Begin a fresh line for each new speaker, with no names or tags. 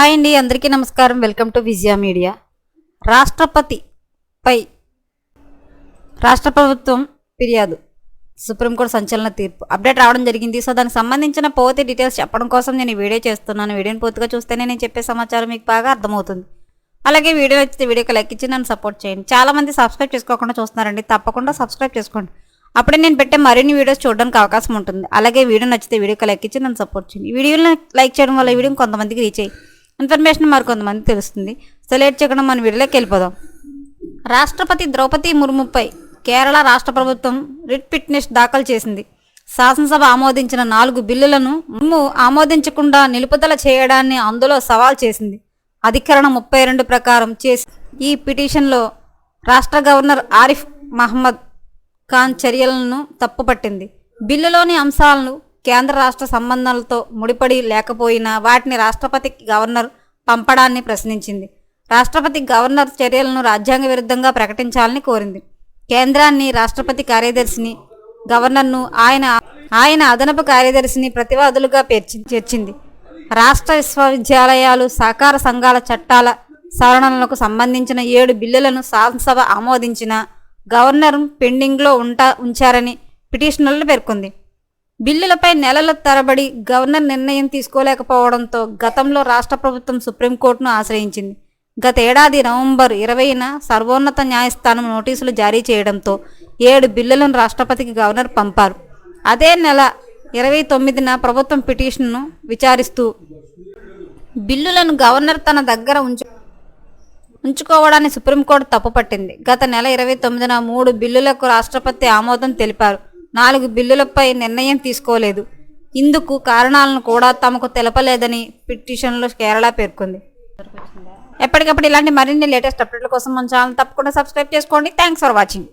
Hi అండి అందరికీ నమస్కారం. వెల్కమ్ టు విజయ మీడియా రాష్ట్రపతిపై రాష్ట్ర ప్రభుత్వం ఫిర్యాదు. సుప్రీంకోర్టు సంచలన తీర్పు. అప్డేట్ రావడం జరిగింది. సో దానికి సంబంధించిన పూర్తి డీటెయిల్స్ చెప్పడం కోసం నేను వీడియో చేస్తున్నాను. వీడియోని పూర్తిగా చూస్తేనే నేను చెప్పే సమాచారం మీకు బాగా అర్థమవుతుంది. అలాగే వీడియో నచ్చితే వీడియోకి లైక్ ఇచ్చి నన్ను సపోర్ట్ చేయండి. చాలామంది సబ్స్క్రైబ్ చేసుకోకుండా చూస్తున్నారండి. తప్పకుండా సబ్స్క్రైబ్ చేసుకోండి. అప్పుడే నేను పెట్టే మరిన్ని వీడియోస్ చూడడానికి అవకాశం ఉంటుంది. అలాగే వీడియో నచ్చితే వీడియోకి లైక్ ఇచ్చి నన్ను సపోర్ట్ చేయండి. వీడియోని లైక్ చేయడం వల్ల వీడియో కొంతమందికి రీచ్ అయ్యి ఇన్ఫర్మేషన్ మరి కొంతమంది తెలుస్తుంది సెలెక్ట్ చేయకుండా మన వీడియోలోకి వెళ్ళిపోదాం. రాష్ట్రపతి ద్రౌపది ముర్ముపై కేరళ రాష్ట్ర ప్రభుత్వం రిట్ పిట్నెస్ దాఖలు చేసింది. శాసనసభ ఆమోదించిన నాలుగు బిల్లులను ముర్ము ఆమోదించకుండా నిలుపుదల చేయడాన్ని అందులో సవాల్ చేసింది. అధికరణ ముప్పై రెండు ప్రకారం చేసి ఈ పిటిషన్లో రాష్ట్ర గవర్నర్ ఆరిఫ్ మహమ్మద్ ఖాన్ చర్యలను తప్పుపట్టింది. బిల్లులోని అంశాలను కేంద్ర రాష్ట్ర సంబంధాలతో ముడిపడి లేకపోయినా వాటిని రాష్ట్రపతి గవర్నర్ పంపడాన్ని ప్రశ్నించింది. రాష్ట్రపతి గవర్నర్ చర్యలను రాజ్యాంగ విరుద్ధంగా ప్రకటించాలని కోరింది. కేంద్రాన్ని రాష్ట్రపతి కార్యదర్శిని గవర్నర్ను ఆయన ఆయన అదనపు కార్యదర్శిని ప్రతివాదులుగా పేర్చి చేర్చింది. రాష్ట్ర విశ్వవిద్యాలయాలు సహకార సంఘాల చట్టాల సవరణలకు సంబంధించిన ఏడు బిల్లులను శాసనసభ ఆమోదించిన గవర్నర్ పెండింగ్లో ఉంటా ఉంచారని పిటిషనర్లు పేర్కొంది. బిల్లులపై నెలల తరబడి గవర్నర్ నిర్ణయం తీసుకోలేకపోవడంతో గతంలో రాష్ట్ర ప్రభుత్వం సుప్రీంకోర్టును ఆశ్రయించింది. గత ఏడాది నవంబర్ ఇరవైన సర్వోన్నత న్యాయస్థానం నోటీసులు జారీ చేయడంతో ఏడు బిల్లులను రాష్ట్రపతికి గవర్నర్ పంపారు. అదే నెల ఇరవై తొమ్మిదిన ప్రభుత్వం పిటిషన్ను విచారిస్తూ బిల్లులను గవర్నర్ తన దగ్గర ఉంచు ఉంచుకోవడాన్ని సుప్రీంకోర్టు తప్పుపట్టింది. గత నెల ఇరవై తొమ్మిదిన మూడు బిల్లులకు రాష్ట్రపతి ఆమోదం తెలిపారు. నాలుగు బిల్లులపై నిర్ణయం తీసుకోలేదు. ఇందుకు కారణాలను కూడా తమకు తెలపలేదని పిటిషన్లో కేరళ పేర్కొంది. ఎప్పటికప్పుడు ఇలాంటి మరిన్ని లేటెస్ట్ అప్డేట్ల కోసం మన ఛానల్ తప్పకుండా సబ్స్క్రైబ్ చేసుకోండి. Thanks for watching